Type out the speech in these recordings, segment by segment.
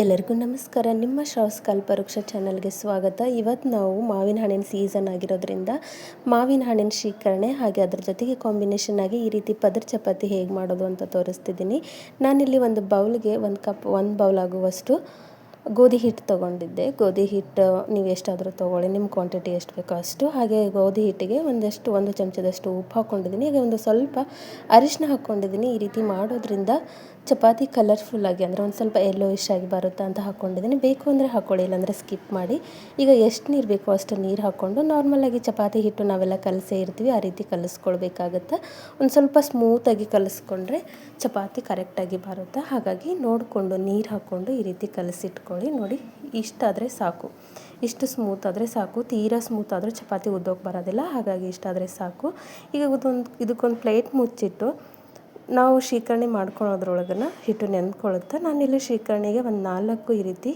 ಎಲ್ಲರಿಗೂ ನಮಸ್ಕಾರ. ನಿಮ್ಮ ಶ್ರಾವ್ಸ್ ಕಲ್ಪವೃಕ್ಷ ಚಾನಲ್ಗೆ ಸ್ವಾಗತ. ಇವತ್ತು ನಾವು ಮಾವಿನ ಹಣ್ಣಿನ ಸೀಸನ್ ಆಗಿರೋದ್ರಿಂದ ಮಾವಿನ ಹಣ್ಣಿನ ಶೀಕರಣೆ ಹಾಗೆ ಅದ್ರ ಜೊತೆಗೆ ಕಾಂಬಿನೇಷನ್ ಆಗಿ ಈ ರೀತಿ ಪದರ್ ಚಪಾತಿ ಹೇಗೆ ಮಾಡೋದು ಅಂತ ತೋರಿಸ್ತಿದ್ದೀನಿ. ನಾನಿಲ್ಲಿ ಒಂದು ಬೌಲ್ಗೆ ಒಂದು ಕಪ್ ಒಂದು ಬೌಲ್ ಆಗುವಷ್ಟು ಗೋಧಿ ಹಿಟ್ಟು ತೊಗೊಂಡಿದ್ದೆ. ಗೋಧಿ ಹಿಟ್ಟು ನೀವು ಎಷ್ಟಾದರೂ ತೊಗೊಳ್ಳಿ, ನಿಮ್ಮ ಕ್ವಾಂಟಿಟಿ ಎಷ್ಟು ಬೇಕೋ ಅಷ್ಟು. ಹಾಗೆ ಗೋಧಿ ಹಿಟ್ಟಿಗೆ ಒಂದಷ್ಟು, ಒಂದು ಚಮಚದಷ್ಟು ಉಪ್ಪು ಹಾಕ್ಕೊಂಡಿದ್ದೀನಿ. ಹಾಗೆ ಒಂದು ಸ್ವಲ್ಪ ಅರಿಶಿನ ಹಾಕ್ಕೊಂಡಿದ್ದೀನಿ. ಈ ರೀತಿ ಮಾಡೋದ್ರಿಂದ ಚಪಾತಿ ಕಲರ್ಫುಲ್ಲಾಗಿ ಅಂದರೆ ಒಂದು ಸ್ವಲ್ಪ ಇಶ್ ಆಗಿ ಬರುತ್ತೆ ಅಂತ ಹಾಕ್ಕೊಂಡಿದ್ದೀನಿ. ಬೇಕು ಅಂದರೆ ಹಾಕ್ಕೊಳ್ಳಿ ಇಲ್ಲಾಂದರೆ ಸ್ಕಿಪ್ ಮಾಡಿ. ಈಗ ಎಷ್ಟು ನೀರು ಬೇಕೋ ಅಷ್ಟು ನೀರು ಹಾಕ್ಕೊಂಡು ನಾರ್ಮಲಾಗಿ ಚಪಾತಿ ಹಿಟ್ಟು ನಾವೆಲ್ಲ ಕಲಸೇ ಇರ್ತೀವಿ. ಆ ರೀತಿ ಕಲಿಸ್ಕೊಳ್ಬೇಕಾಗತ್ತೆ. ಒಂದು ಸ್ವಲ್ಪ ಸ್ಮೂತಾಗಿ ಕಲಿಸ್ಕೊಂಡ್ರೆ ಚಪಾತಿ ಕರೆಕ್ಟಾಗಿ ಬರುತ್ತೆ. ಹಾಗಾಗಿ ನೋಡಿಕೊಂಡು ನೀರು ಹಾಕ್ಕೊಂಡು ಈ ರೀತಿ ಕಲಸಿಟ್ಕೊಳ್ಳಿ ನೋಡಿ ಇಷ್ಟಾದರೆ ಸಾಕು. ಇಷ್ಟು ಸ್ಮೂತ್ ಆದರೆ ಸಾಕು. ತೀರಾ ಸ್ಮೂತ್ ಆದರೆ ಚಪಾತಿ ಉದ್ದೋಗಿ ಬರೋದಿಲ್ಲ. ಹಾಗಾಗಿ ಇಷ್ಟಾದರೆ ಸಾಕು. ಈಗ ಇದೊಂದು, ಇದಕ್ಕೊಂದು ಪ್ಲೇಟ್ ಮುಚ್ಚಿಟ್ಟು ನಾವು ಶೀಕರಣೆ ಮಾಡ್ಕೊಳೋದ್ರೊಳಗನ್ನು ಹಿಟ್ಟು ನೆಂದ್ಕೊಳ್ಳುತ್ತೆ ನಾನಿಲ್ಲಿ ಶೀಕರಣೆಗೆ ಒಂದು ನಾಲ್ಕು ಈ ರೀತಿ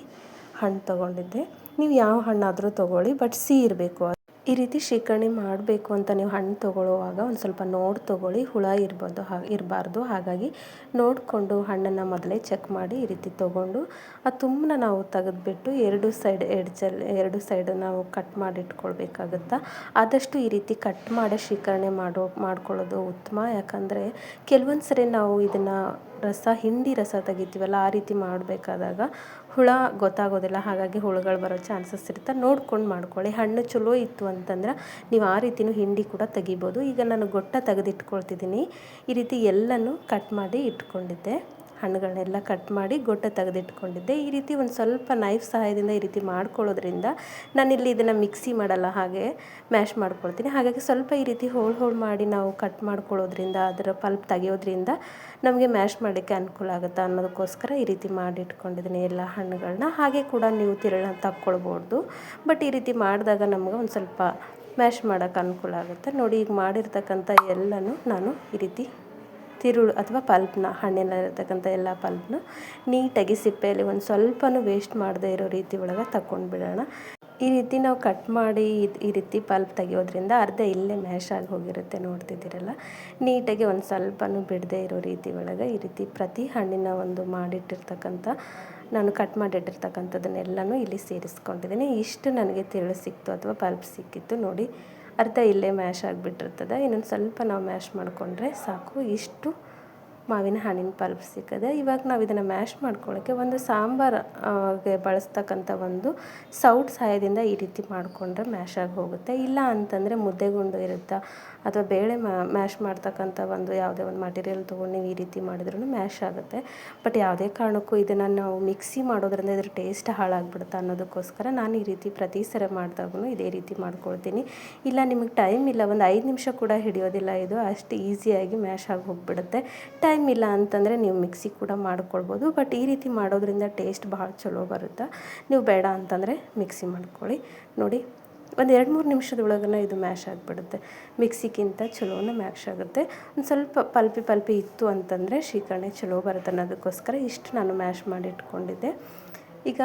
ಹಣ್ಣು ತೊಗೊಂಡಿದ್ದೆ. ನೀವು ಯಾವ ಹಣ್ಣಾದರೂ ತೊಗೊಳ್ಳಿ, ಬಟ್ ಸಿಹಿ ಇರಬೇಕು. ಈ ರೀತಿ ಶೇಖರಣೆ ಮಾಡಬೇಕು ಅಂತ ನೀವು ಹಣ್ಣು ತೊಗೊಳ್ಳುವಾಗ ಒಂದು ಸ್ವಲ್ಪ ನೋಡಿ ತೊಗೊಳ್ಳಿ, ಹುಳ ಇರ್ಬೋದು ಹಾ ಇರಬಾರ್ದು. ಹಾಗಾಗಿ ನೋಡಿಕೊಂಡು ಹಣ್ಣನ್ನು ಮೊದಲೇ ಚೆಕ್ ಮಾಡಿ ಈ ರೀತಿ ತೊಗೊಂಡು, ಆ ತುಂಬನ ನಾವು ತೆಗೆದುಬಿಟ್ಟು ಎರಡು ಸೈಡ್ ಎಡ್ಜಲ್ಲಿ ಎರಡು ಸೈಡ್ ನಾವು ಕಟ್ ಮಾಡಿ ಇಟ್ಕೊಳ್ಬೇಕಾಗತ್ತಾ? ಆದಷ್ಟು ಈ ರೀತಿ ಕಟ್ ಮಾಡಿ ಶೇಖರಣೆ ಮಾಡೋ, ಮಾಡ್ಕೊಳ್ಳೋದು ಉತ್ತಮ. ಯಾಕಂದರೆ ಕೆಲವೊಂದು ಸರಿ ನಾವು ಇದನ್ನು ರಸ, ಹಿಂಡಿ ರಸ ತೆಗಿತೀವಲ್ಲ, ಆ ರೀತಿ ಮಾಡಬೇಕಾದಾಗ ಹುಳ ಗೊತ್ತಾಗೋದಿಲ್ಲ. ಹಾಗಾಗಿ ಹುಳುಗಳು ಬರೋ ಚಾನ್ಸಸ್ ಇರುತ್ತೆ. ನೋಡ್ಕೊಂಡು ಮಾಡ್ಕೊಳ್ಳಿ. ಹಣ್ಣು ಚಲೋ ಇತ್ತು ಅಂತಂದ್ರೆ ನೀವು ಆ ರೀತಿಯೂ ಹಿಂಡಿ ಕೂಡ ತೆಗಿಬೋದು. ಈಗ ನಾನು ಗೊಟ್ಟ ತೆಗೆದಿಟ್ಕೊಳ್ತಿದ್ದೀನಿ. ಈ ರೀತಿ ಎಲ್ಲನೂ ಕಟ್ ಮಾಡಿ ಇಟ್ಕೊಂಡಿದ್ದೆ. ಹಣ್ಣುಗಳನ್ನೆಲ್ಲ ಕಟ್ ಮಾಡಿ ಗೊಟ್ಟ ತೆಗೆದಿಟ್ಕೊಂಡಿದ್ದೆ. ಈ ರೀತಿ ಒಂದು ಸ್ವಲ್ಪ ನೈಫ್ ಸಹಾಯದಿಂದ ಈ ರೀತಿ ಮಾಡ್ಕೊಳ್ಳೋದ್ರಿಂದ ನಾನಿಲ್ಲಿ ಇದನ್ನು ಮಿಕ್ಸಿ ಮಾಡಲ್ಲ, ಹಾಗೆ ಮ್ಯಾಶ್ ಮಾಡ್ಕೊಳ್ತೀನಿ. ಹಾಗಾಗಿ ಸ್ವಲ್ಪ ಈ ರೀತಿ ಹೋಳು ಹೋಳು ಮಾಡಿ ನಾವು ಕಟ್ ಮಾಡ್ಕೊಳ್ಳೋದ್ರಿಂದ, ಅದರ ಪಲ್ಪ್ ತೆಗೆಯೋದ್ರಿಂದ ನಮಗೆ ಮ್ಯಾಶ್ ಮಾಡೋಕ್ಕೆ ಅನುಕೂಲ ಆಗುತ್ತೆ ಅನ್ನೋದಕ್ಕೋಸ್ಕರ ಈ ರೀತಿ ಮಾಡಿಟ್ಕೊಂಡಿದ್ದೀನಿ ಎಲ್ಲ ಹಣ್ಣುಗಳನ್ನ ಹಾಗೆ ಕೂಡ ನೀವು ತಿರುಳನ್ನ ತಕ್ಕೊಳ್ಬೋದು. ಬಟ್ ಈ ರೀತಿ ಮಾಡಿದಾಗ ನಮ್ಗೆ ಒಂದು ಸ್ವಲ್ಪ ಮ್ಯಾಶ್ ಮಾಡೋಕ್ಕೆ ಅನುಕೂಲ ಆಗುತ್ತೆ. ನೋಡಿ, ಈಗ ಮಾಡಿರ್ತಕ್ಕಂಥ ಎಲ್ಲನೂ ನಾನು ಈ ರೀತಿ ತಿರುಳು ಅಥವಾ ಪಲ್ಪ್ನ ಹಣ್ಣಿನಲ್ಲಿರ್ತಕ್ಕಂಥ ಎಲ್ಲ ಪಲ್ಪ್ನ ನೀಟಾಗಿ ಸಿಪ್ಪೆಯಲ್ಲಿ ಒಂದು ಸ್ವಲ್ಪನೂ ವೇಸ್ಟ್ ಮಾಡದೇ ಇರೋ ರೀತಿ ಒಳಗೆ ತಗೊಂಡು ಬಿಡೋಣ. ಈ ರೀತಿ ನಾವು ಕಟ್ ಮಾಡಿ ಈ ರೀತಿ ಪಲ್ಪ್ ತೆಗೆಯೋದ್ರಿಂದ ಅರ್ಧ ಇಲ್ಲೇ ಮ್ಯಾಶ್ ಆಗಿ ಹೋಗಿರುತ್ತೆ ನೋಡ್ತಿದ್ದೀರಲ್ಲ. ನೀಟಾಗಿ ಒಂದು ಸ್ವಲ್ಪನೂ ಬಿಡದೇ ಇರೋ ರೀತಿ ಒಳಗೆ ಈ ರೀತಿ ಪ್ರತಿ ಹಣ್ಣಿನ ಒಂದು ಮಾಡಿಟ್ಟಿರ್ತಕ್ಕಂಥ, ನಾನು ಕಟ್ ಮಾಡಿಟ್ಟಿರ್ತಕ್ಕಂಥದ್ದನ್ನೆಲ್ಲನೂ ಇಲ್ಲಿ ಸೇರಿಸ್ಕೊಂಡಿದ್ದೀನಿ. ಇಷ್ಟು ನನಗೆ ತಿರುಳು ಸಿಕ್ತು ಅಥವಾ ಪಲ್ಪ್ ಸಿಕ್ಕಿತ್ತು ನೋಡಿ. ಅರ್ಧ ಇಲ್ಲೇ ಮ್ಯಾಶ್ ಆಗಿಬಿಟ್ಟಿರ್ತದೆ ಇನ್ನೊಂದು ಸ್ವಲ್ಪ ನಾವು ಮ್ಯಾಶ್ ಮಾಡಿಕೊಂಡ್ರೆ ಸಾಕು. ಇಷ್ಟು ಮಾವಿನ ಹಣ್ಣಿನ ಪಲ್ಪ್ ಸಿಕ್ಕದೆ. ಇವಾಗ ನಾವು ಇದನ್ನು ಮ್ಯಾಶ್ ಮಾಡ್ಕೊಳ್ಳೋಕ್ಕೆ ಒಂದು ಸಾಂಬಾರು ಗೆ ಬಳಸ್ತಕ್ಕಂಥ ಒಂದು ಸೌಟ್ ಸಹಾಯದಿಂದ ಈ ರೀತಿ ಮಾಡಿಕೊಂಡ್ರೆ ಮ್ಯಾಶ್ ಆಗಿ ಹೋಗುತ್ತೆ. ಇಲ್ಲ ಅಂತಂದರೆ ಮುದ್ದೆಗುಂಡು ಇರುತ್ತಾ? ಅಥವಾ ಬೇಳೆ ಮ್ಯಾಶ್ ಮಾಡ್ತಕ್ಕಂಥ ಒಂದು ಯಾವುದೇ ಒಂದು ಮಟೀರಿಯಲ್ ತೊಗೊಂಡು ನೀವು ಈ ರೀತಿ ಮಾಡಿದ್ರೂ ಮ್ಯಾಶ್ ಆಗುತ್ತೆ. ಬಟ್ ಯಾವುದೇ ಕಾರಣಕ್ಕೂ ಇದನ್ನು ನಾವು ಮಿಕ್ಸಿ ಮಾಡೋದ್ರಿಂದ ಇದ್ರ ಟೇಸ್ಟ್ ಹಾಳಾಗ್ಬಿಡುತ್ತೆ ಅನ್ನೋದಕ್ಕೋಸ್ಕರ ನಾನು ಈ ರೀತಿ ಪ್ರತಿ ಸರ ಮಾಡಿದಾಗೂ ಇದೇ ರೀತಿ ಮಾಡ್ಕೊಳ್ತೀನಿ. ಇಲ್ಲ ನಿಮಗೆ ಟೈಮ್ ಇಲ್ಲ, ಒಂದು ಐದು ನಿಮಿಷ ಕೂಡ ಹಿಡಿಯೋದಿಲ್ಲ. ಇದು ಅಷ್ಟು ಈಸಿಯಾಗಿ ಮ್ಯಾಶ್ ಆಗಿ ಹೋಗ್ಬಿಡುತ್ತೆ. ಟೈಮ್ ಇಲ್ಲ ಅಂತಂದರೆ ನೀವು ಮಿಕ್ಸಿ ಕೂಡ ಮಾಡ್ಕೊಳ್ಬೋದು. ಬಟ್ ಈ ರೀತಿ ಮಾಡೋದ್ರಿಂದ ಟೇಸ್ಟ್ ಭಾಳ ಚಲೋ ಬರುತ್ತೆ. ನೀವು ಬೇಡ ಅಂತಂದರೆ ಮಿಕ್ಸಿ ಮಾಡ್ಕೊಳ್ಳಿ. ನೋಡಿ, ಒಂದು ಎರಡು ಮೂರು ನಿಮಿಷದೊಳಗನ ಇದು ಮ್ಯಾಶ್ ಆಗಿಬಿಡುತ್ತೆ. ಮಿಕ್ಸಿಗಿಂತ ಚಲೋನ ಮ್ಯಾಶ್ ಆಗುತ್ತೆ. ಒಂದು ಸ್ವಲ್ಪ ಪಲ್ಪಿ ಪಲ್ಪಿ ಇತ್ತು ಅಂತಂದರೆ ಶೀಕರಣೆ ಚಲೋ ಬರುತ್ತೆ ಅನ್ನೋದಕ್ಕೋಸ್ಕರ ಇಷ್ಟು ನಾನು ಮ್ಯಾಶ್ ಮಾಡಿ ಇಟ್ಕೊಂಡಿದ್ದೆ. ಈಗ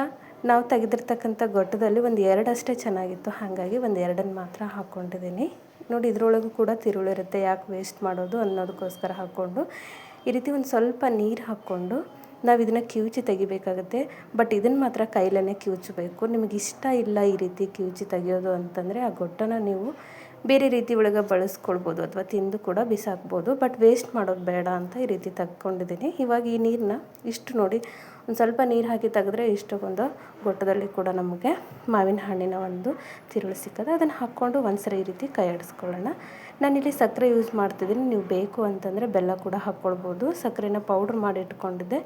ನಾವು ತೆಗೆದಿರ್ತಕ್ಕಂಥ ಗೊಟ್ಟದಲ್ಲಿ ಒಂದು ಎರಡಷ್ಟೇ ಚೆನ್ನಾಗಿತ್ತು. ಹಾಗಾಗಿ ಒಂದು ಎರಡನ್ನು ಮಾತ್ರ ಹಾಕ್ಕೊಂಡಿದ್ದೀನಿ ನೋಡಿ, ಇದರೊಳಗೂ ಕೂಡ ತಿರುಳಿರುತ್ತೆ. ಯಾಕೆ ವೇಸ್ಟ್ ಮಾಡೋದು ಅನ್ನೋದಕ್ಕೋಸ್ಕರ ಹಾಕ್ಕೊಂಡು. ಈ ರೀತಿ ಒಂದು ಸ್ವಲ್ಪ ನೀರು ಹಾಕ್ಕೊಂಡು ನಾವು ಇದನ್ನು ಕಿವುಚಿ ತೆಗಿಬೇಕಾಗುತ್ತೆ. ಬಟ್ ಇದನ್ನು ಮಾತ್ರ ಕೈಲೇ ಕಿವುಚಬೇಕು. ನಿಮಗೆ ಇಷ್ಟ ಇಲ್ಲ ಈ ರೀತಿ ಕಿವುಚಿ ತೆಗಿಯೋದು ಅಂತಂದರೆ ಆ ಗೊಟ್ಟನ ನೀವು ಬೇರೆ ರೀತಿ ಒಳಗೆ ಬಳಸ್ಕೊಳ್ಬೋದು ಅಥವಾ ತಿಂದು ಕೂಡ ಬಿಸಾಕ್ಬೋದು. ಬಟ್ ವೇಸ್ಟ್ ಮಾಡೋದು ಬೇಡ ಅಂತ ಈ ರೀತಿ ತಗೊಂಡಿದ್ದೀನಿ ಇವಾಗ ಈ ನೀರನ್ನ ಇಷ್ಟು ನೋಡಿ ಒಂದು ಸ್ವಲ್ಪ ನೀರು ಹಾಕಿ ತೆಗೆದ್ರೆ ಇಷ್ಟೊಂದು ಗೊಟ್ಟದಲ್ಲಿ ಕೂಡ ನಮಗೆ ಮಾವಿನ ಹಣ್ಣಿನ ಒಂದು ತಿರುಳು ಸಿಕ್ಕದೆ. ಅದನ್ನು ಹಾಕ್ಕೊಂಡು ಒಂದ್ಸರಿ ಈ ರೀತಿ ಕೈ ಆಡಿಸ್ಕೊಳ್ಳೋಣ ನಾನಿಲ್ಲಿ ಸಕ್ಕರೆ ಯೂಸ್ ಮಾಡ್ತಿದ್ದೀನಿ. ನೀವು ಬೇಕು ಅಂತಂದರೆ ಬೆಲ್ಲ ಕೂಡ ಹಾಕ್ಕೊಳ್ಬೋದು ಸಕ್ಕರೆನ ಪೌಡ್ರ್ ಮಾಡಿ ಇಟ್ಕೊಂಡಿದ್ದೆ.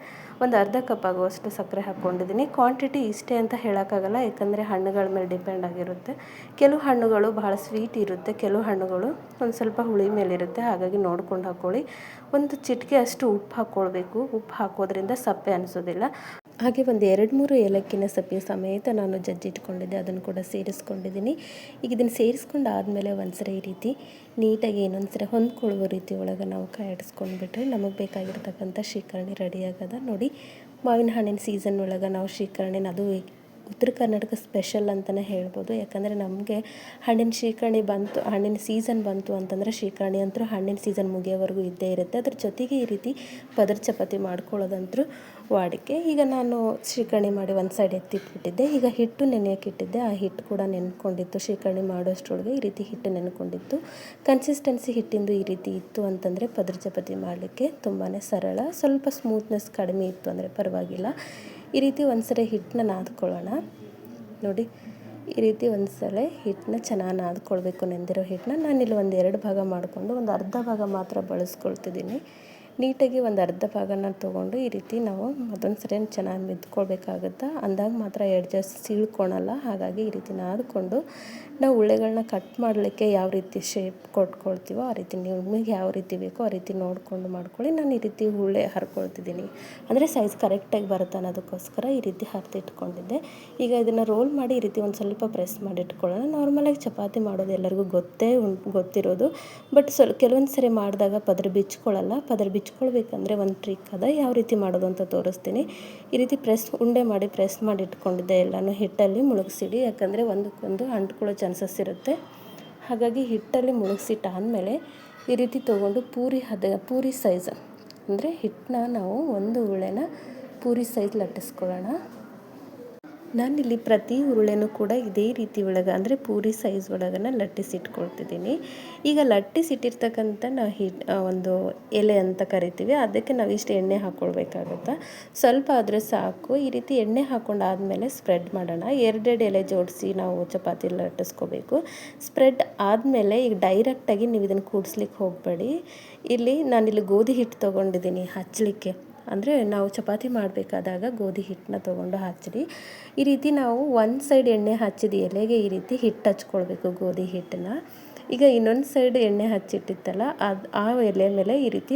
ಒಂದು ಅರ್ಧ ಕಪ್ ಆಗುವಷ್ಟು ಸಕ್ಕರೆ ಹಾಕ್ಕೊಂಡಿದ್ದೀನಿ ಕ್ವಾಂಟಿಟಿ ಇಷ್ಟೇ ಅಂತ ಹೇಳೋಕ್ಕಾಗಲ್ಲ. ಯಾಕಂದರೆ ಹಣ್ಣುಗಳ ಮೇಲೆ ಡಿಪೆಂಡ್ ಆಗಿರುತ್ತೆ. ಕೆಲವು ಹಣ್ಣುಗಳು ಬಹಳ ಸ್ವೀಟ್ ಇರುತ್ತೆ. ಕೆಲವು ಹಣ್ಣುಗಳು ಒಂದು ಸ್ವಲ್ಪ ಹುಳಿ ಮೇಲಿರುತ್ತೆ ಹಾಗಾಗಿ ನೋಡ್ಕೊಂಡು ಹಾಕ್ಕೊಳ್ಳಿ ಒಂದು ಚಿಟಿಕೆ ಅಷ್ಟು ಉಪ್ಪು ಹಾಕ್ಕೊಳ್ಬೇಕು ಉಪ್ಪು ಹಾಕೋದ್ರಿಂದ ಸಪ್ಪೆ ಅನಿಸೋದಿಲ್ಲ. ಹಾಗೆ ಒಂದು ಎರಡು ಮೂರು ಏಲಕ್ಕಿನ ಸಪ್ಪೆ ಸಮೇತ ನಾನು ಜಜ್ಜಿಟ್ಕೊಂಡಿದ್ದೆ, ಅದನ್ನು ಕೂಡ ಸೇರಿಸ್ಕೊಂಡಿದ್ದೀನಿ. ಈಗ ಇದನ್ನು ಸೇರಿಸ್ಕೊಂಡು ಆದಮೇಲೆ ಒಂದ್ಸರಿ ಈ ರೀತಿ ನೀಟಾಗಿ ಇನ್ನೊಂದು ಸರಿ ಹೊಂದ್ಕೊಳ್ಳುವ ರೀತಿ ಒಳಗೆ ನಾವು ಕಾಯಡಿಸ್ಕೊಂಡ್ಬಿಟ್ರೆ ನಮಗೆ ಬೇಕಾಗಿರ್ತಕ್ಕಂಥ ಶೀಕರಣೆ ರೆಡಿ ಆಗದ ನೋಡಿ, ಮಾವಿನ ಹಣ್ಣಿನ ಸೀಸನ್ ಒಳಗೆ ನಾವು ಶೀಕರಣೆನ ಅದು ಉತ್ತರ ಕರ್ನಾಟಕ ಸ್ಪೆಷಲ್ ಅಂತಲೇ ಹೇಳ್ಬೋದು. ಯಾಕಂದರೆ ನಮಗೆ ಹಣ್ಣಿನ ಶ್ರೀಕರ್ಣಿ ಬಂತು, ಹಣ್ಣಿನ ಸೀಸನ್ ಬಂತು ಅಂತಂದರೆ ಶ್ರೀಕರ್ಣಿ ಅಂತೂ ಹಣ್ಣಿನ ಸೀಸನ್ ಮುಗಿಯೋವರೆಗೂ ಇದ್ದೇ ಇರುತ್ತೆ. ಅದ್ರ ಜೊತೆಗೆ ಈ ರೀತಿ ಪದರ ಚಪಾತಿ ಮಾಡ್ಕೊಳ್ಳೋದಂತೂ ವಾಡಿಕೆ. ಈಗ ನಾನು ಶ್ರೀಕರ್ಣಿ ಮಾಡಿ ಒಂದು ಸೈಡ್ ಎತ್ತಿಟ್ಬಿಟ್ಟಿದ್ದೆ. ಈಗ ಹಿಟ್ಟು ನೆನೆಯೋಕೆ ಇಟ್ಟಿದ್ದೆ. ಆ ಹಿಟ್ಟು ಕೂಡ ನೆನ್ಕೊಂಡಿತ್ತು. ಶ್ರೀಕರ್ಣಿ ಮಾಡೋಷ್ಟರೊಳಗೆ ಈ ರೀತಿ ಹಿಟ್ಟು ನೆನ್ಕೊಂಡಿತ್ತು. ಕನ್ಸಿಸ್ಟೆನ್ಸಿ ಹಿಟ್ಟಿಂದು ಈ ರೀತಿ ಇತ್ತು ಅಂತಂದರೆ ಪದರ ಚಪಾತಿ ಮಾಡಲಿಕ್ಕೆ ತುಂಬಾ ಸರಳ. ಸ್ವಲ್ಪ ಸ್ಮೂತ್ನೆಸ್ ಕಡಿಮೆ ಇತ್ತು ಅಂದರೆ ಪರವಾಗಿಲ್ಲ. ಈ ರೀತಿ ಒಂದು ಸರಿ ಹಿಟ್ಟನ್ನ ನಾದ್ಕೊಳ್ಳೋಣ. ನೋಡಿ, ಈ ರೀತಿ ಒಂದು ಸಲ ಹಿಟ್ಟನ್ನ ಚೆನ್ನಾಗಿ ನಾದ್ಕೊಳ್ಬೇಕು ನೆಂದಿರೋ ಹಿಟ್ಟನ್ನ. ನಾನಿಲ್ಲಿ ಒಂದು ಎರಡು ಭಾಗ ಮಾಡಿಕೊಂಡು ಒಂದು ಅರ್ಧ ಭಾಗ ಮಾತ್ರ ಬಳಸ್ಕೊಳ್ತಿದ್ದೀನಿ. ನೀಟಾಗಿ ಒಂದು ಅರ್ಧ ಭಾಗನ ತೊಗೊಂಡು ಈ ರೀತಿ ನಾವು ಮತ್ತೊಂದು ಸರಿ ಚೆನ್ನಾಗಿ ಮಿದ್ಕೊಳ್ಬೇಕಾಗುತ್ತೆ ಅಂದಾಗ ಮಾತ್ರ ಎಡ್ಜಸ್ ಸೀಳ್ಕೊಳಲ್ಲ. ಹಾಗಾಗಿ ಈ ರೀತಿ ನಾದ್ಕೊಂಡು ನಾವು ಉಳ್ಳೆಗಳನ್ನ ಕಟ್ ಮಾಡಲಿಕ್ಕೆ ಯಾವ ರೀತಿ ಶೇಪ್ ಕೊಟ್ಕೊಳ್ತೀವೋ ಆ ರೀತಿ ನಿಮಗೆ ಯಾವ ರೀತಿ ಬೇಕೋ ಆ ರೀತಿ ನೋಡಿಕೊಂಡು ಮಾಡ್ಕೊಳ್ಳಿ. ನಾನು ಈ ರೀತಿ ಉಳ್ಳೆ ಹರ್ಕೊಳ್ತಿದ್ದೀನಿ. ಅಂದರೆ ಸೈಜ್ ಕರೆಕ್ಟಾಗಿ ಬರುತ್ತೆ ಅನ್ನೋದಕ್ಕೋಸ್ಕರ ಈ ರೀತಿ ಹರಿದಿಟ್ಕೊಂಡಿದ್ದೆ. ಈಗ ಇದನ್ನು ರೋಲ್ ಮಾಡಿ ಈ ರೀತಿ ಒಂದು ಸ್ವಲ್ಪ ಪ್ರೆಸ್ ಮಾಡಿ ಇಟ್ಕೊಳ್ಳೋಣ ನಾರ್ಮಲಾಗಿ ಚಪಾತಿ ಮಾಡೋದು ಎಲ್ಲರಿಗೂ ಗೊತ್ತೇ ಗೊತ್ತಿರೋದು. ಬಟ್ ಸ್ವಲ್ಪ ಕೆಲವೊಂದು ಸರಿ ಮಾಡಿದಾಗ ಪದರ ಬಿಚ್ಕೊಳ್ಳಲ್ಲ. ಪದರ ಬಿಚ್ಕೊಳ್ಬೇಕಂದ್ರೆ ಒಂದು ಟ್ರಿಕ್ ಅದ. ಯಾವ ರೀತಿ ಮಾಡೋದು ಅಂತ ತೋರಿಸ್ತೀನಿ. ಈ ರೀತಿ ಪ್ರೆಸ್ ಉಂಡೆ ಮಾಡಿ ಪ್ರೆಸ್ ಮಾಡಿ ಇಟ್ಕೊಂಡಿದ್ದೆ ಎಲ್ಲನೂ ಹಿಟ್ಟಲ್ಲಿ ಮುಳುಗಿಸಿಡಿ. ಯಾಕಂದರೆ ಒಂದಕ್ಕೊಂದು ಅಂಟ್ಕೊಳ್ಳೋ ಚಾನ್ಸಸ್ ಇರುತ್ತೆ ಹಾಗಾಗಿ ಹಿಟ್ಟಲ್ಲಿ ಮುಳುಗಿಸಿಟ್ಟಾದಮೇಲೆ ಈ ರೀತಿ ತೊಗೊಂಡು ಪೂರಿ ಹದ, ಪೂರಿ ಸೈಜ್, ಅಂದರೆ ಹಿಟ್ಟನ್ನ ನಾವು ಒಂದು ಉಳ್ಳೆನ ಪೂರಿ ಸೈಜ್ ಲಟ್ಟಿಸ್ಕೊಳ್ಳೋಣ. ನಾನಿಲ್ಲಿ ಪ್ರತಿ ಉರುಳೆನೂ ಕೂಡ ಇದೇ ರೀತಿ ಒಳಗೆ, ಅಂದರೆ ಪೂರಿ ಸೈಜ್ ಒಳಗನ ಲಟ್ಟಿಸಿಟ್ಕೊಳ್ತಿದ್ದೀನಿ ಈಗ ಲಟ್ಟಿಸಿಟ್ಟಿರ್ತಕ್ಕಂಥ ನಾವು ಹಿ ಒಂದು ಎಲೆ ಅಂತ ಕರಿತೀವಿ, ಅದಕ್ಕೆ ನಾವು ಇಷ್ಟು ಎಣ್ಣೆ ಹಾಕ್ಕೊಳ್ಬೇಕಾಗುತ್ತೆ ಸ್ವಲ್ಪ ಆದರೆ ಸಾಕು, ಈ ರೀತಿ ಎಣ್ಣೆ ಹಾಕ್ಕೊಂಡಾದಮೇಲೆ ಸ್ಪ್ರೆಡ್ ಮಾಡೋಣ. ಎರಡೆರಡು ಎಲೆ ಜೋಡಿಸಿ ನಾವು ಚಪಾತಿ ಲಟ್ಟಿಸ್ಕೋಬೇಕು. ಸ್ಪ್ರೆಡ್ ಆದಮೇಲೆ ಈಗ ಡೈರೆಕ್ಟಾಗಿ ನೀವು ಇದನ್ನು ಕೂಡಿಸ್ಲಿಕ್ಕೆ ಹೋಗಬೇಡಿ. ಇಲ್ಲಿ ನಾನಿಲ್ಲಿ ಗೋಧಿ ಹಿಟ್ಟು ತೊಗೊಂಡಿದ್ದೀನಿ ಹಚ್ಚಲಿಕ್ಕೆ ಅಂದರೆ ನಾವು ಚಪಾತಿ ಮಾಡಬೇಕಾದಾಗ ಗೋಧಿ ಹಿಟ್ಟನ್ನ ತೊಗೊಂಡು ಹಚ್ಚಿರಿ. ಈ ರೀತಿ ನಾವು ಒಂದು ಸೈಡ್ ಎಣ್ಣೆ ಹಚ್ಚಿದ ಎಲೆಗೆ ಈ ರೀತಿ ಹಿಟ್ಟು ಹಚ್ಕೊಳ್ಬೇಕು ಗೋಧಿ ಹಿಟ್ಟನ್ನ. ಈಗ ಇನ್ನೊಂದು ಸೈಡ್ ಎಣ್ಣೆ ಹಚ್ಚಿಟ್ಟಿತ್ತಲ್ಲ ಅದು ಆ ಎಲೆ ಮೇಲೆ ಈ ರೀತಿ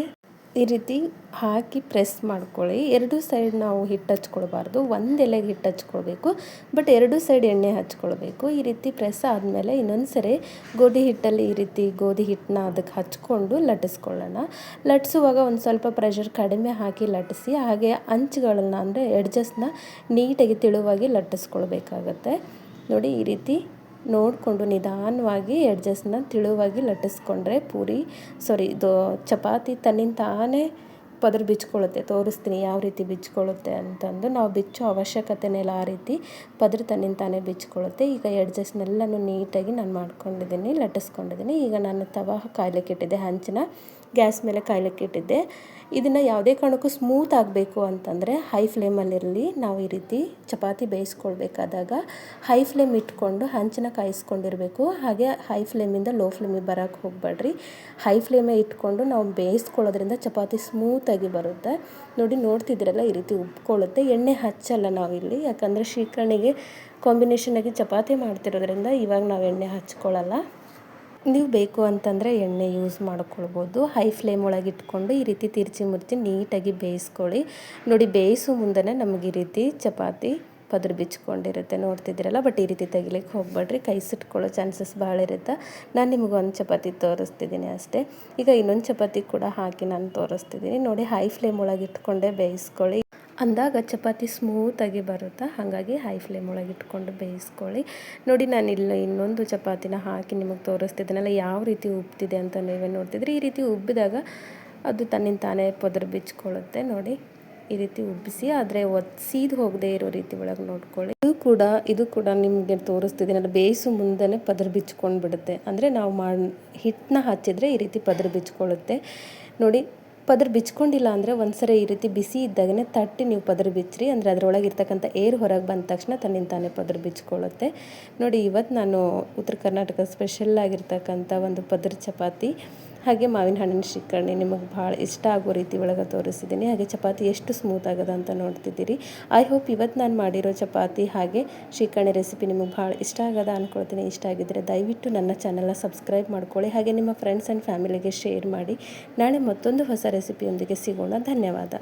ಈ ರೀತಿ ಹಾಕಿ ಪ್ರೆಸ್ ಮಾಡ್ಕೊಳ್ಳಿ. ಎರಡು ಸೈಡ್ ನಾವು ಹಿಟ್ಟು ಹಚ್ಕೊಳ್ಬಾರ್ದು. ಒಂದು ಎಲೆಗೆ ಹಿಟ್ಟು ಹಚ್ಕೊಳ್ಬೇಕು. ಬಟ್ ಎರಡು ಸೈಡ್ ಎಣ್ಣೆ ಹಚ್ಕೊಳ್ಬೇಕು. ಈ ರೀತಿ ಪ್ರೆಸ್ ಆದಮೇಲೆ ಇನ್ನೊಂದು ಸರಿ ಗೋಧಿ ಹಿಟ್ಟಲ್ಲಿ ಈ ರೀತಿ ಗೋಧಿ ಹಿಟ್ಟನ್ನ ಅದಕ್ಕೆ ಹಚ್ಕೊಂಡು ಲಟ್ಟಿಸ್ಕೊಳ್ಳೋಣ. ಲಟ್ಟಿಸುವಾಗ ಒಂದು ಸ್ವಲ್ಪ ಪ್ರೆಷರ್ ಕಡಿಮೆ ಹಾಕಿ ಲಟ್ಟಿಸಿ, ಹಾಗೆ ಅಂಚುಗಳನ್ನು ಅಂದರೆ ಎಡ್ಜಸ್ನ ನೀಟಾಗಿ ತಿಳುವಾಗಿ ಲಟ್ಟಿಸ್ಕೊಳ್ಬೇಕಾಗತ್ತೆ. ನೋಡಿ ಈ ರೀತಿ ನೋಡಿಕೊಂಡು ನಿಧಾನವಾಗಿ ಎಡ್ಜಸ್ಟ್ನ ತಿಳುವಾಗಿ ಲಟ್ಟಿಸ್ಕೊಂಡ್ರೆ ಪೂರಿ ಸಾರಿ ಇದು ಚಪಾತಿ ತನ್ನಿಂದ ತಾನೇ ಪದರ ಬಿಚ್ಕೊಳ್ಳುತ್ತೆ, ತೋರಿಸ್ತೀನಿ ಯಾವ ರೀತಿ ಬಿಚ್ಕೊಳ್ಳುತ್ತೆ ಅಂತಂದು ನಾವು ಬಿಚ್ಚೋ ಅವಶ್ಯಕತೆನೇ ಇಲ್ಲ ಆ ರೀತಿ ಪದರ್ ತನ್ನಿಂದ ತಾನೇ ಬಿಚ್ಕೊಳ್ಳುತ್ತೆ. ಈಗ ಎಡ್ಜಸ್ಟ್ನೆಲ್ಲನೂ ನೀಟಾಗಿ ನಾನು ಮಾಡ್ಕೊಂಡಿದ್ದೀನಿ, ಲಟ್ಟಿಸ್ಕೊಂಡಿದ್ದೀನಿ. ಈಗ ನಾನು ತವಾ ಕಾಯ್ಲಿಕ್ಕೆ ಇಟ್ಟಿದ್ದೆ ಹಂಚಿನ. ಗ್ಯಾಸ್ ಮೇಲೆ ಕಾಯ್ಲಿಕ್ಕೆ ಇಟ್ಟಿದ್ದೆ. ಇದನ್ನು ಯಾವುದೇ ಕಾರಣಕ್ಕೂ ಸ್ಮೂತ್ ಆಗಬೇಕು ಅಂತಂದರೆ ಹೈ ಫ್ಲೇಮಲ್ಲಿರಲಿ ನಾವು ಈ ರೀತಿ ಚಪಾತಿ ಬೇಯಿಸ್ಕೊಳ್ಬೇಕಾದಾಗ ಹೈ ಫ್ಲೇಮ್ ಇಟ್ಕೊಂಡು ಹಂಚನ ಕಾಯಿಸ್ಕೊಂಡಿರಬೇಕು. ಹಾಗೆ ಹೈ ಫ್ಲೇಮಿಂದ ಲೋ ಫ್ಲೇಮಿಗೆ ಬರೋಕ್ಕೆ ಹೋಗಬೇಡ್ರಿ. ಹೈ ಫ್ಲೇಮೇ ಇಟ್ಕೊಂಡು ನಾವು ಬೇಯಿಸ್ಕೊಳ್ಳೋದ್ರಿಂದ ಚಪಾತಿ ಸ್ಮೂತಾಗಿ ಬರುತ್ತೆ. ನೋಡಿ ನೋಡ್ತಿದ್ದೀರಲ್ಲ ಈ ರೀತಿ ಉಪ್ಕೊಳ್ಳುತ್ತೆ ಎಣ್ಣೆ ಹಚ್ಚಲ್ಲ ನಾವಿಲ್ಲಿ ಯಾಕಂದರೆ ಶ್ರೀಕರ್ಣಿಗೆ ಕಾಂಬಿನೇಷನಾಗಿ ಚಪಾತಿ ಮಾಡ್ತಿರೋದ್ರಿಂದ ಇವಾಗ ನಾವು ಎಣ್ಣೆ ಹಚ್ಕೊಳ್ಳಲ್ಲ. ನೀವು ಬೇಕು ಅಂತಂದರೆ ಎಣ್ಣೆ ಯೂಸ್ ಮಾಡ್ಕೊಳ್ಬೋದು. ಹೈ ಫ್ಲೇಮ್ ಒಳಗೆ ಇಟ್ಕೊಂಡು ಈ ರೀತಿ ತಿರ್ಚಿ ಮುರ್ಚಿ ನೀಟಾಗಿ ಬೇಯಿಸ್ಕೊಳ್ಳಿ. ನೋಡಿ, ಬೇಯಿಸೋ ಮುಂದೆನೇ ನಮಗೆ ಈ ರೀತಿ ಚಪಾತಿ ಪದ್ರ ಬಿಚ್ಕೊಂಡಿರುತ್ತೆ. ನೋಡ್ತಿದ್ದೀರಲ್ಲ, ಬಟ್ ಈ ರೀತಿ ತೆಗಿಲಿಕ್ಕೆ ಹೋಗ್ಬೇಡ್ರಿ. ಕೈ ಸುಟ್ಕೊಳ್ಳೋ ಚಾನ್ಸಸ್ ಭಾಳ ಇರುತ್ತೆ. ನಾನು ನಿಮಗೆ ಒಂದು ಚಪಾತಿ ತೋರಿಸ್ತಿದ್ದೀನಿ ಅಷ್ಟೇ. ಈಗ ಇನ್ನೊಂದು ಚಪಾತಿ ಕೂಡ ಹಾಕಿ ನಾನು ತೋರಿಸ್ತಿದ್ದೀನಿ. ನೋಡಿ ಹೈ ಫ್ಲೇಮ್ ಒಳಗೆ ಇಟ್ಕೊಂಡೇ ಬೇಯಿಸ್ಕೊಳ್ಳಿ. ಅಂದಾಗ ಚಪಾತಿ ಸ್ಮೂತಾಗಿ ಬರುತ್ತಾ? ಹಾಗಾಗಿ ಹೈ ಫ್ಲೇಮ್ ಒಳಗೆ ಇಟ್ಕೊಂಡು ಬೇಯಿಸ್ಕೊಳ್ಳಿ. ನೋಡಿ, ನಾನು ಇಲ್ಲಿ ಇನ್ನೊಂದು ಚಪಾತಿನ ಹಾಕಿ ನಿಮಗೆ ತೋರಿಸ್ತಿದ್ದೀನಲ್ಲ ಯಾವ ರೀತಿ ಉಬ್ತಿದೆ ಅಂತ ನೀವೇ ನೋಡ್ತಿದ್ರಿ. ಈ ರೀತಿ ಉಬ್ಬಿದಾಗ ಅದು ತನ್ನಿಂದ ತಾನೇ ಪೊದ್ರ ಬಿಚ್ಕೊಳ್ಳುತ್ತೆ. ನೋಡಿ, ಈ ರೀತಿ ಉಬ್ಬಿಸಿ, ಆದರೆ ಒತ್ಸೀದು ಹೋಗದೆ ಇರೋ ರೀತಿ ಒಳಗೆ ನೋಡ್ಕೊಳ್ಳಿ. ಇದು ಕೂಡ ಇದು ಕೂಡ ನಿಮಗೆ ತೋರಿಸ್ತಿದ್ದೀನಲ್ಲ ಬೇಯಿಸು ಮುಂದೆ ಪದರ ಬಿಚ್ಕೊಂಡು ಬಿಡುತ್ತೆ ಅಂದರೆ ನಾವು ಮಾಡಿ, ಹಿಟ್ಟನ್ನ ಹಚ್ಚಿದ್ರೆ ಈ ರೀತಿ ಪದರ ಬಿಚ್ಕೊಳ್ಳುತ್ತೆ. ನೋಡಿ ಪದರ ಬಿಚ್ಕೊಂಡಿಲ್ಲ ಅಂದರೆ ಒಂದ್ಸರಿ ಈ ರೀತಿ ಬಿಸಿ ಇದ್ದಾಗನೆ ತಟ್ಟಿ ನೀವು ಪದರ ಬಿಚ್ಚಿರಿ. ಅಂದರೆ ಅದರೊಳಗೆ ಇರ್ತಕ್ಕಂಥ ಏರ್ ಹೊರಗೆ ಬಂದ ತಕ್ಷಣ ತನ್ನಿಂದ ತಾನೇ ಪದರ ಬಿಚ್ಕೊಳ್ಳುತ್ತೆ. ನೋಡಿ, ಇವತ್ತು ನಾನು ಉತ್ತರ ಕರ್ನಾಟಕ ಸ್ಪೆಷಲ್ ಆಗಿರ್ತಕ್ಕಂಥ ಒಂದು ಪದರ ಚಪಾತಿ ಹಾಗೆ ಮಾವಿನ ಹಣ್ಣಿನ ಶಿಕ್ಕರಣೆ ನಿಮಗೆ ಭಾಳ ಇಷ್ಟ ಆಗೋ ರೀತಿ ಒಳಗೆ ತೋರಿಸಿದ್ದೀನಿ. ಹಾಗೆ ಚಪಾತಿ ಎಷ್ಟು ಸ್ಮೂತ್ ಆಗದ ಅಂತ ನೋಡ್ತಿದ್ದೀರಿ. ಐ ಹೋಪ್ ಇವತ್ತು ನಾನು ಮಾಡಿರೋ ಚಪಾತಿ ಹಾಗೆ ಶಿಕ್ಕರಣೆ ರೆಸಿಪಿ ನಿಮಗೆ ಭಾಳ ಇಷ್ಟ ಆಗದ ಅಂದ್ಕೊಳ್ತೀನಿ ಇಷ್ಟ ಆಗಿದ್ದರೆ ದಯವಿಟ್ಟು ನನ್ನ ಚಾನಲ್ನ ಸಬ್ಸ್ಕ್ರೈಬ್ ಮಾಡ್ಕೊಳ್ಳಿ. ಹಾಗೆ ನಿಮ್ಮ ಫ್ರೆಂಡ್ಸ್ ಆ್ಯಂಡ್ ಫ್ಯಾಮಿಲಿಗೆ ಶೇರ್ ಮಾಡಿ. ನಾಳೆ ಮತ್ತೊಂದು ಹೊಸ ರೆಸಿಪಿಯೊಂದಿಗೆ ಸಿಗೋಣ. ಧನ್ಯವಾದ.